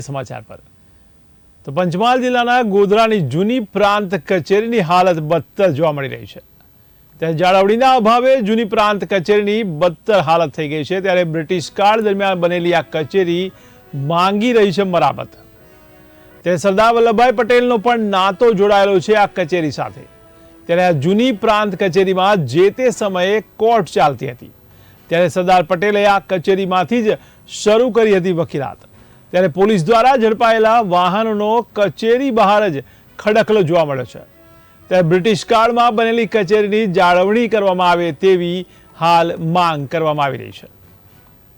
સમાચાર પર. તો પંચમહાલ જિલ્લાના ગોધરાની જૂની પ્રાંત કચેરીની હાલત બદતર જોવા મળી રહી છે. ત્યારે જાળવણીના અભાવે જૂની પ્રાંત કચેરીની બદતર હાલત થઈ ગઈ છે. ત્યારે બ્રિટિશ કાળ દરમિયાન બનેલી આ કચેરી માંગી રહી છે મરામત. ત્યારે સરદાર વલ્લભભાઈ પટેલનો પણ નાતો જોડાયેલો છે આ કચેરી સાથે. ત્યારે આ જૂની પ્રાંત કચેરીમાં જે તે સમયે કોર્ટ ચાલતી હતી. ત્યારે સરદાર પટેલે આ કચેરીમાંથી જ શરૂ કરી હતી વકીલાત. ત્યારે પોલીસ દ્વારા ઝડપાયેલા વાહનોનો કચેરી બહાર જ ખડકલો જોવા મળ્યો છે. ત્યારે બ્રિટિશ કાળમાં બનેલી કચેરીની જાળવણી કરવામાં આવે તેવી હાલ માંગ કરવામાં આવી રહી છે.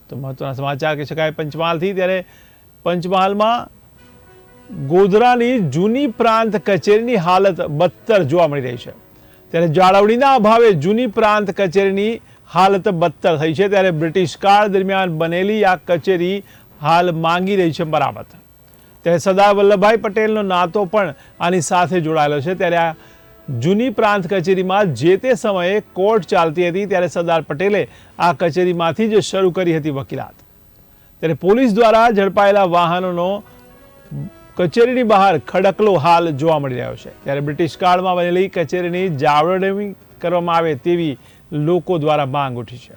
તો મહત્વના સમાચાર કહી શકાય પંચમહાલથી ત્યારે પંચમહાલમાં ગોધરાની જૂની પ્રાંત કચેરીની હાલત બદતર જોવા મળી રહી છે. ત્યારે જાળવણીના અભાવે જૂની પ્રાંત કચેરીની હાલત બદતર થઈ છે. ત્યારે બ્રિટિશ કાળ દરમિયાન બનેલી આ કચેરી હાલ માંગી રહી છે મરામત ત્યારે સરદાર વલ્લભભાઈ પટેલનો નાતો પણ આની સાથે જોડાયેલો છે. ત્યારે આ જૂની પ્રાંત કચેરીમાં જે તે સમયે કોર્ટ ચાલતી હતી, ત્યારે સરદાર પટેલે આ કચેરીમાંથી જ શરૂ કરી હતી વકીલાત. ત્યારે પોલીસ દ્વારા ઝડપાયેલા વાહનોનો કચેરીની બહાર ખડકલો હાલ જોવા મળી રહ્યો છે. ત્યારે બ્રિટિશ કાળમાં બનેલી કચેરીની જાળવણી કરવામાં આવે તેવી લોકો દ્વારા માંગ ઉઠી છે.